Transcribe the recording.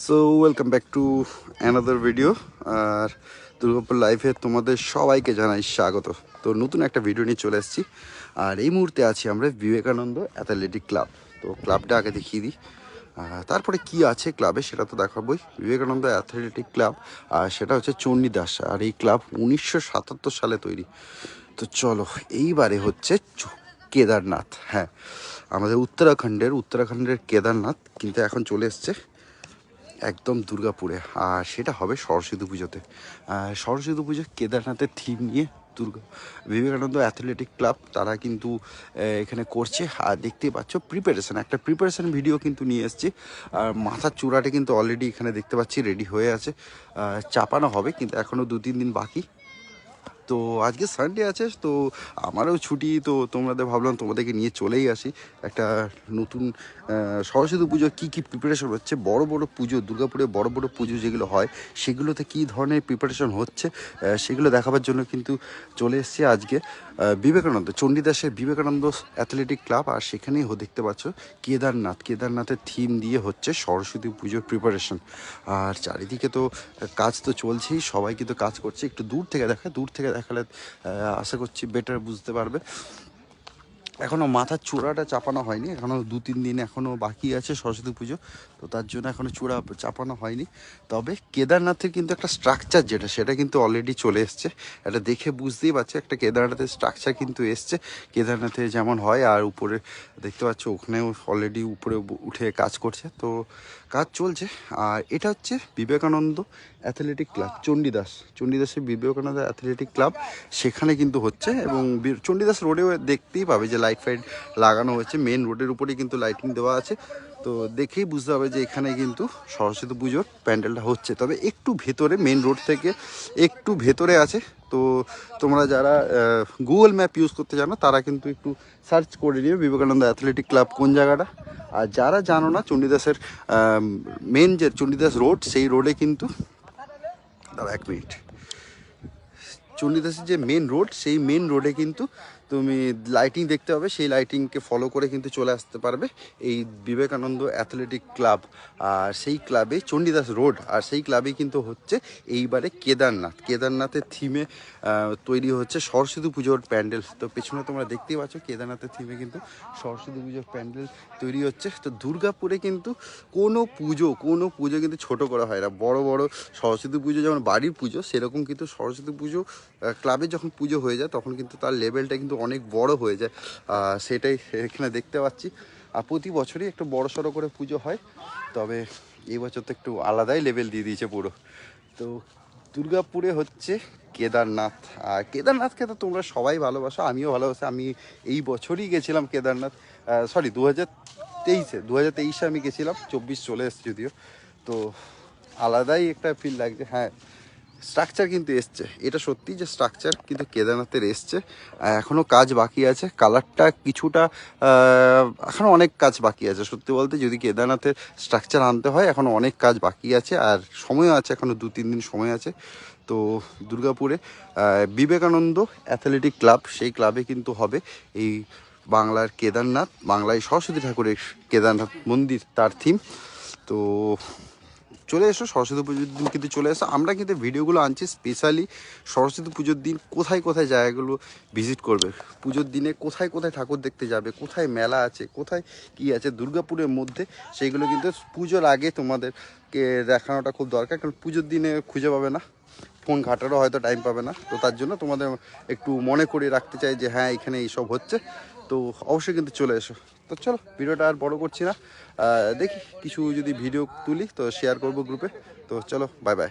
So welcome back to another video আর দুর্গাপুর লাইভে তোমাদের সবাইকে জানাই স্বাগত। তো নতুন একটা ভিডিও নিয়ে চলে এসেছি। আর এই মুহূর্তে আছি আমরা বিবেকানন্দ অ্যাথলেটিক ক্লাব। তো ক্লাবটা আগে দেখিয়ে দিই। তারপরে কি আছে ক্লাবে সেটা তো দেখাবোই। বিবেকানন্দ অ্যাথলেটিক ক্লাব, আর সেটা হচ্ছে চণ্ডীদাস আর এই ক্লাব উনিশশো সাতাত্তর সালে তৈরি। তো চলো, এইবারে হচ্ছে কেদারনাথ। হ্যাঁ আমাদের উত্তরাখণ্ডের উত্তরাখণ্ডের কেদারনাথ কিন্তু এখন চলে এসছে। একদম দুর্গাপুরে, আর সেটা হবে সরস্বতী পুজোতে। সরস্বতী পুজো কেদারনাথের থিম নিয়ে দুর্গা, বিবেকানন্দ অ্যাথলেটিক ক্লাব তারা কিন্তু এখানে করছে। আর দেখতেই পাচ্ছ প্রিপারেশান একটা প্রিপারেশান ভিডিও কিন্তু নিয়ে এসছে। আর মাথার চূড়াটা কিন্তু অলরেডি এখানে দেখতে পাচ্ছি রেডি হয়ে আছে। চাপানো হবে, কিন্তু এখনও দু তিন দিন বাকি। তো আজকে সানডে আছে, তো আমারও ছুটি, তো তোমাদের ভাবলাম তোমাদেরকে নিয়ে চলেই আসি। একটা নতুন সরস্বতী পুজো কী কী প্রিপারেশন হচ্ছে, বড় বড় পুজো, দুর্গাপুরে বড় বড় পুজো যেগুলো হয়, সেগুলোতে কী ধরনের প্রিপারেশন হচ্ছে সেগুলো দেখাবার জন্য কিন্তু চলে এসেছি আজকে। বিবেকানন্দ, চণ্ডীদাসের বিবেকানন্দ অ্যাথলেটিক ক্লাব আর সেখানেই হো- দেখতে পাচ্ছ কেদারনাথ। কেদারনাথের থিম দিয়ে হচ্ছে সরস্বতী পুজোর প্রিপারেশন আর চারিদিকে তো কাজ তো চলছেই, সবাই কিন্তু কাজ করছে, একটু দূর থেকে দেখা দূর থেকে দেখালে আশা করছি বেটার বুঝতে পারবে। এখনও মাথার চূড়াটা চাপানো হয়নি এখনও দু তিন দিন এখনও বাকি আছে সরস্বতী পুজো, তো তার জন্য এখনও চূড়া চাপানো হয়নি। তবে কেদারনাথের কিন্তু একটা স্ট্রাকচার যেটা, সেটা কিন্তু অলরেডি চলে এসছে। এটা দেখে বুঝতেই পারছে, একটা কেদারনাথের স্ট্রাকচার কিন্তু এসছে। কেদারনাথে যেমন হয়, আর উপরে দেখতে পাচ্ছ, ওখানেও অলরেডি উপরে উঠে কাজ করছে। তো কাজ চলছে। আর এটা হচ্ছে বিবেকানন্দ অ্যাথলেটিক ক্লাব চণ্ডীদাস। চণ্ডীদাসের বিবেকানন্দ অ্যাথলেটিক ক্লাব সেখানে কিন্তু হচ্ছে এবং চণ্ডীদাস রোডেও দেখতেই পাবে যে লাইট ফাইট লাগানো হয়েছে। মেন রোডের উপরেই কিন্তু লাইটিং দেওয়া আছে। তো দেখেই বুঝতে হবে যে এখানে কিন্তু সরস্বতী পুজোর প্যান্ডেলটা হচ্ছে। তবে একটু ভেতরে মেন রোড থেকে একটু ভেতরে আছে। তো তোমরা যারা গুগল ম্যাপ ইউজ করতে জানো, তারা কিন্তু একটু সার্চ করে নিও বিবেকানন্দ অ্যাথলেটিক ক্লাব কোন জায়গাটা। আর যারা জানো না চণ্ডীদাসের মেন যে চণ্ডীদাস রোড সেই রোডে কিন্তু দাঁড়া এক মিনিট চণ্ডীদাসের যে মেন রোড সেই মেন রোডে কিন্তু তুমি লাইটিং দেখতে হবে, সেই লাইটিংকে ফলো করে কিন্তু চলে আসতে পারবে এই বিবেকানন্দ অ্যাথলেটিক ক্লাব আর সেই ক্লাবে চণ্ডীদাস রোড আর সেই ক্লাবে কিন্তু হচ্ছে এইবারে কেদারনাথ। কেদারনাথের থিমে তৈরি হচ্ছে সরস্বতী পুজোর প্যান্ডেল। তো পেছনে তোমরা দেখতেই পাচ্ছ কেদারনাথের থিমে কিন্তু সরস্বতী পুজোর প্যান্ডেল তৈরি হচ্ছে। তো দুর্গাপুরে কিন্তু কোনো পুজো কোনো পুজো কিন্তু ছোট করা হয় না। বড় বড় সরস্বতী পুজো যেমন বাড়ির পুজো, সেরকম কিন্তু সরস্বতী পুজো ক্লাবে যখন পুজো হয়ে যায়, তখন কিন্তু তার লেভেলটা কিন্তু অনেক বড় হয়ে যায়। সেটাই এখানে দেখতে পাচ্ছি। আর প্রতি বছরই একটু বড় সড়ো করে পুজো হয়। তবে এই বছর তো একটু আলাদাই লেভেল দিয়ে দিয়েছে পুরো। তো দুর্গাপুরে হচ্ছে কেদারনাথ। আর কেদারনাথকে তো তোমরা সবাই ভালোবাসো, আমিও ভালোবাসি। আমি এই বছরই গেছিলাম কেদারনাথ। সরি দু হাজার তেইশে দু হাজার তেইশে আমি গেছিলাম, চব্বিশ চলে এসছে যদিও। তো আলাদাই একটা ফিল লাগছে। হ্যাঁ স্ট্রাকচার কিন্তু এসছে। এটা সত্যি যে স্ট্রাকচার কিন্তু কেদারনাথের এসছে। এখনও কাজ বাকি আছে। কালারটা কিছুটা এখনও অনেক কাজ বাকি আছে। সত্যি বলতে যদি কেদারনাথের স্ট্রাকচার আনতে হয় এখনও অনেক কাজ বাকি আছে আর সময়ও আছে এখনও দু, তিন দিন সময় আছে। তো দুর্গাপুরে বিবেকানন্দ অ্যাথলেটিক ক্লাব সেই ক্লাবে কিন্তু হবে এই বাংলার কেদারনাথ, বাংলায় সরস্বতী ঠাকুরের কেদারনাথ মন্দির, তার থিম তো চলে এসো, সরস্বতী পুজোর দিন কিন্তু চলে এসো। আমরা কিন্তু ভিডিওগুলো আনছি স্পেশালি সরস্বতী পুজোর দিন কোথায় কোথায় জায়গাগুলো ভিজিট করবে, পুজোর দিনে কোথায় কোথায় ঠাকুর দেখতে যাবে, কোথায় মেলা আছে, কোথায় কি আছে, দুর্গাপুরের মধ্যে সেইগুলো কিন্তু পুজোর আগে তোমাদেরকে দেখানোটা খুব দরকার, কারণ পুজোর দিনে খুঁজে পাবে না, ফোন ঘাটারও হয়তো টাইম পাবে না। তো তার জন্য তোমাদের একটু মনে করে রাখতে চাই যে হ্যাঁ এখানে এইসব হচ্ছে। তো অবশ্যই কিন্তু চলে এসো। তো চলো, ভিডিওটা আর বড় করছি না। দেখি, কিছু যদি ভিডিও তুলি, তো শেয়ার করব গ্রুপে তো চলো বাই বাই